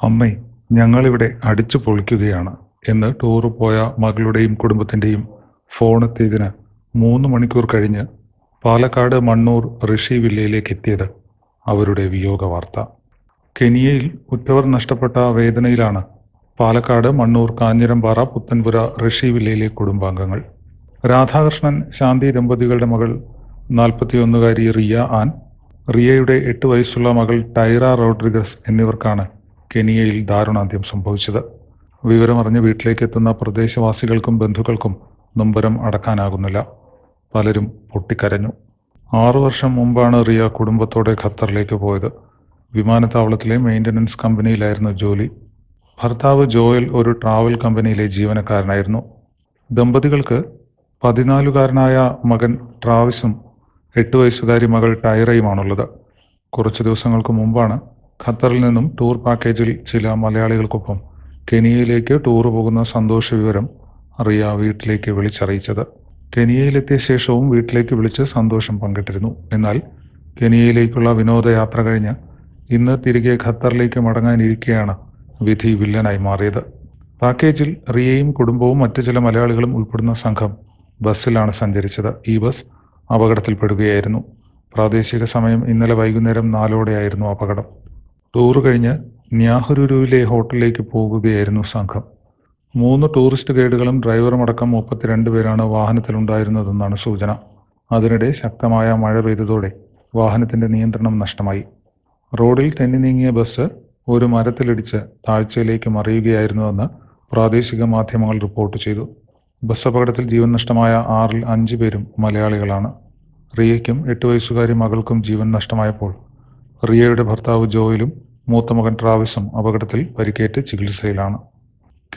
അമ്മേ ഞങ്ങളിവിടെ അടിച്ചു പൊളിക്കുകയാണ്. എന്ന് ടൂറ് പോയ മകളുടെയും കുടുംബത്തിന്റെയും ഫോണെത്തിയതിന് മൂന്ന് മണിക്കൂർ കഴിഞ്ഞ് പാലക്കാട് മണ്ണൂർ ഋഷി വില്ലയിലേക്ക് എത്തിയത് അവരുടെ വിയോഗ വാർത്ത. കെനിയയിൽ ഉറ്റവർ നഷ്ടപ്പെട്ട വേദനയിലാണ് പാലക്കാട് മണ്ണൂർ കാഞ്ഞിരമ്പാറ പുത്തൻപുര ഋഷി വില്ലയിലെ കുടുംബാംഗങ്ങൾ. രാധാകൃഷ്ണൻ ശാന്തി ദമ്പതികളുടെ മകൾ നാൽപ്പത്തിയൊന്നുകാരി റിയ ആൻ റിയയുടെ എട്ട് വയസ്സുള്ള മകൾ ടൈറ റോഡ്രിഗസ് എന്നിവർക്കാണ് കെനിയയിൽ ദാരുണാന്ത്യം സംഭവിച്ചത്. വിവരമറിഞ്ഞ് വീട്ടിലേക്ക് എത്തുന്ന പ്രദേശവാസികൾക്കും ബന്ധുക്കൾക്കും നൊമ്പരം അടക്കാനാകുന്നില്ല. പലരും പൊട്ടിക്കരഞ്ഞു. ആറു വർഷം മുമ്പാണ് റിയ കുടുംബത്തോടെ ഖത്തറിലേക്ക് പോയത്. വിമാനത്താവളത്തിലെ മെയിന്റനൻസ് കമ്പനിയിലായിരുന്നു ജോലി. ഭർത്താവ് ജോയൽ ഒരു ട്രാവൽ കമ്പനിയിലെ ജീവനക്കാരനായിരുന്നു. ദമ്പതികൾക്ക് പതിനാലുകാരനായ മകൻ ട്രാവിസും എട്ട് വയസ്സുകാരി മകൾ ടൈറയുമാണുള്ളത്. കുറച്ച് ദിവസങ്ങൾക്ക് മുമ്പാണ് ഖത്തറിൽ നിന്നും ടൂർ പാക്കേജിൽ ചില മലയാളികൾക്കൊപ്പം കെനിയയിലേക്ക് ടൂർ പോകുന്ന സന്തോഷ വിവരം റിയ വീട്ടിലേക്ക് വിളിച്ചറിയിച്ചത്. കെനിയയിലെത്തിയ ശേഷവും വീട്ടിലേക്ക് വിളിച്ച് സന്തോഷം പങ്കിട്ടിരുന്നു. എന്നാൽ കെനിയയിലേക്കുള്ള വിനോദയാത്ര കഴിഞ്ഞ് ഇന്ന് തിരികെ ഖത്തറിലേക്ക് മടങ്ങാനിരിക്കെയാണ് വിധി വില്ലനായി മാറിയത്. പാക്കേജിൽ റിയയും കുടുംബവും മറ്റു ചില മലയാളികളും ഉൾപ്പെടുന്ന സംഘം ബസ്സിലാണ് സഞ്ചരിച്ചത്. ഈ ബസ് അപകടത്തിൽപ്പെടുകയായിരുന്നു. പ്രാദേശിക സമയം ഇന്നലെ വൈകുന്നേരം നാലോടെയായിരുന്നു അപകടം. ടൂർ കഴിഞ്ഞ് ന്യാഹുരുരുവിലെ ഹോട്ടലിലേക്ക് പോകുകയായിരുന്നു സംഘം. മൂന്ന് ടൂറിസ്റ്റ് ഗൈഡുകളും ഡ്രൈവറും അടക്കം മുപ്പത്തിരണ്ട് പേരാണ് വാഹനത്തിലുണ്ടായിരുന്നതെന്നാണ് സൂചന. അതിനിടെ ശക്തമായ മഴ പെയ്തതോടെ വാഹനത്തിന്റെ നിയന്ത്രണം നഷ്ടമായി. റോഡിൽ തെന്നി നീങ്ങിയ ബസ് ഒരു മരത്തിലിടിച്ച് താഴ്ചയിലേക്ക് മറിയുകയായിരുന്നുവെന്ന് പ്രാദേശിക മാധ്യമങ്ങൾ റിപ്പോർട്ട് ചെയ്തു. ബസ് അപകടത്തിൽ ജീവൻ നഷ്ടമായ ആറിൽ അഞ്ച് പേരും മലയാളികളാണ്. റിയയ്ക്കും എട്ട് വയസ്സുകാരി മകൾക്കും ജീവൻ നഷ്ടമായപ്പോൾ റിയയുടെ ഭർത്താവ് ജോയിലും മൂത്ത മകൻ ട്രാവിസും അപകടത്തിൽ പരിക്കേറ്റ് ചികിത്സയിലാണ്.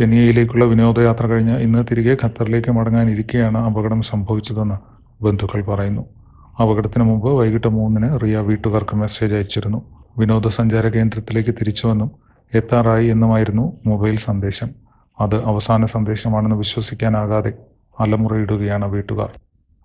കെനിയയിലേക്കുള്ള വിനോദയാത്ര കഴിഞ്ഞ് ഇന്ന് തിരികെ ഖത്തറിലേക്ക് മടങ്ങാനിരിക്കെയാണ് അപകടം സംഭവിച്ചതെന്ന് ബന്ധുക്കൾ പറയുന്നു. അപകടത്തിന് മുമ്പ് വൈകിട്ട് മൂന്നിന് റിയ വീട്ടുകാർക്ക് മെസ്സേജ് അയച്ചിരുന്നു. വിനോദസഞ്ചാര കേന്ദ്രത്തിലേക്ക് തിരിച്ചുവെന്നും എത്താറായി എന്നുമായിരുന്നു മൊബൈൽ സന്ദേശം. അത് അവസാന സന്ദേശമാണെന്ന് വിശ്വസിക്കാനാകാതെ അലമുറയിടുകയാണ് വീട്ടുകാർ.